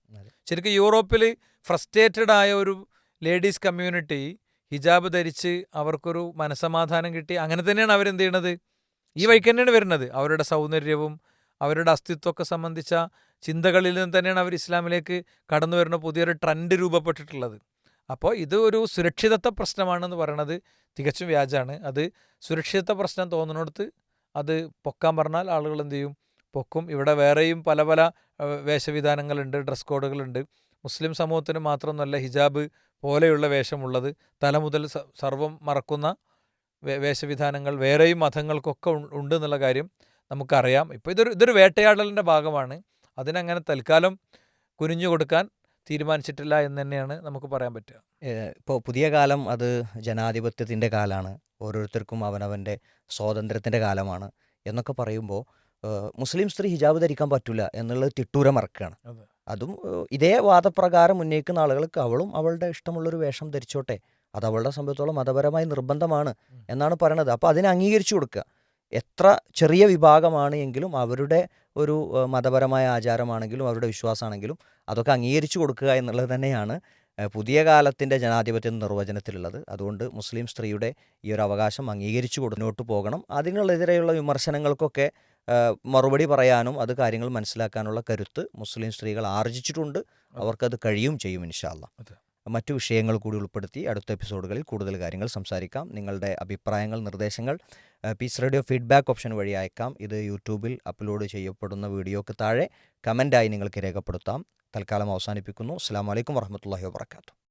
ശരിക്കും യൂറോപ്പിൽ ഫ്രസ്ട്രേറ്റഡ് ആയ ഒരു ലേഡീസ് കമ്മ്യൂണിറ്റി ഹിജാബ് ധരിച്ച് അവർക്കൊരു മനസമാധാനം കിട്ടി അങ്ങനെ തന്നെയാണ് അവരെന്ത് ചെയ്യണത് ഈ വഴിക്ക് തന്നെയാണ് വരുന്നത്. അവരുടെ സൗന്ദര്യവും അവരുടെ അസ്തിത്വമൊക്കെ സംബന്ധിച്ച ചിന്തകളിൽ നിന്ന് തന്നെയാണ് അവർ ഇസ്ലാമിലേക്ക് കടന്നു വരുന്ന പുതിയൊരു ട്രെൻഡ് രൂപപ്പെട്ടിട്ടുള്ളത്. അപ്പോൾ ഇത് ഒരു സുരക്ഷിതത്വ പ്രശ്നമാണെന്ന് പറയണത് തികച്ചും വ്യാജാണ് അത് സുരക്ഷിതത്വ പ്രശ്നം തോന്നുന്നിടത്ത് അത് പൊക്കാൻ പറഞ്ഞാൽ ആളുകൾ എന്ത് ചെയ്യും? പൊക്കും. ഇവിടെ വേറെയും പല പല വേഷവിധാനങ്ങളുണ്ട് ഡ്രസ് കോഡുകളുണ്ട് മുസ്ലിം സമൂഹത്തിന് മാത്രമൊന്നുമല്ല ഹിജാബ് പോലെയുള്ള വേഷമുള്ളത്. തല മുതൽ സർവം മറക്കുന്ന വേഷവിധാനങ്ങൾ വേറെയും മതങ്ങൾക്കൊക്കെ ഉണ്ട് എന്നുള്ള കാര്യം നമുക്കറിയാം. ഇപ്പോൾ ഇതൊരു ഇതൊരു വേട്ടയാടലിന്റെ ഭാഗമാണ്. അതിനങ്ങനെ തൽക്കാലം കുനിഞ്ഞു കൊടുക്കാൻ തീരുമാനിച്ചിട്ടില്ല എന്ന് തന്നെയാണ് നമുക്ക് പറയാൻ പറ്റുക. ഇപ്പോൾ പുതിയ കാലം അത് ജനാധിപത്യത്തിന്റെ കാലമാണ് ഓരോരുത്തർക്കും അവനവന്റെ സ്വാതന്ത്ര്യത്തിന്റെ കാലമാണ് എന്നൊക്കെ പറയുമ്പോൾ മുസ്ലിം സ്ത്രീ ഹിജാബ് ധരിക്കാൻ പറ്റില്ല എന്നുള്ളത് തിട്ടൂര മറക്കുകയാണ് അതും. ഇതേ വാദപ്രകാരം ഉന്നയിക്കുന്ന ആളുകൾക്ക് അവളും അവളുടെ ഇഷ്ടമുള്ളൊരു വേഷം ധരിച്ചോട്ടെ അത് അവളുടെ സംബന്ധിച്ചോളം മതപരമായി നിർബന്ധമാണ് എന്നാണ് പറയണത്. അപ്പോൾ അതിനെ അംഗീകരിച്ചു കൊടുക്കുക. എത്ര ചെറിയ വിഭാഗമാണ് എങ്കിലും അവരുടെ ഒരു മതപരമായ ആചാരമാണെങ്കിലും അവരുടെ വിശ്വാസമാണെങ്കിലും അതൊക്കെ അംഗീകരിച്ചു കൊടുക്കുക എന്നുള്ളത് തന്നെയാണ് പുതിയ കാലത്തിന്റെ ജനാധിപത്യ നിർവചനത്തിലുള്ളത്. അതുകൊണ്ട് മുസ്ലിം സ്ത്രീയുടെ ഈ ഒരു അവകാശം അംഗീകരിച്ചു കൊടുന്നോട്ട് പോകണം. അതിനുള്ളെതിരെയുള്ള വിമർശനങ്ങൾക്കൊക്കെ മറുപടി പറയാനും അത് കാര്യങ്ങൾ മനസ്സിലാക്കാനുള്ള കരുത്ത് മുസ്ലിം സ്ത്രീകൾ ആർജിച്ചിട്ടുണ്ട്. അവർക്കത് കഴിയും ചെയ്യും ഇൻഷാല്ല. മറ്റു വിഷയങ്ങൾ കൂടി ഉൾപ്പെടുത്തി അടുത്ത എപ്പിസോഡുകളിൽ കൂടുതൽ കാര്യങ്ങൾ സംസാരിക്കാം. നിങ്ങളുടെ അഭിപ്രായങ്ങൾ നിർദ്ദേശങ്ങൾ പീസ് റേഡിയോ ഫീഡ്ബാക്ക് ഓപ്ഷൻ വഴി അയക്കാം. ഇത് യൂട്യൂബിൽ അപ്ലോഡ് ചെയ്യപ്പെടുന്ന വീഡിയോക്ക് താഴെ കമന്റായി നിങ്ങൾക്ക് രേഖപ്പെടുത്താം. തൽക്കാലം അവസാനിപ്പിക്കുന്നു. അസ്സാം വലൈക്കും വർഹമത്തല്ലാഹി വാബർക്കാത്തു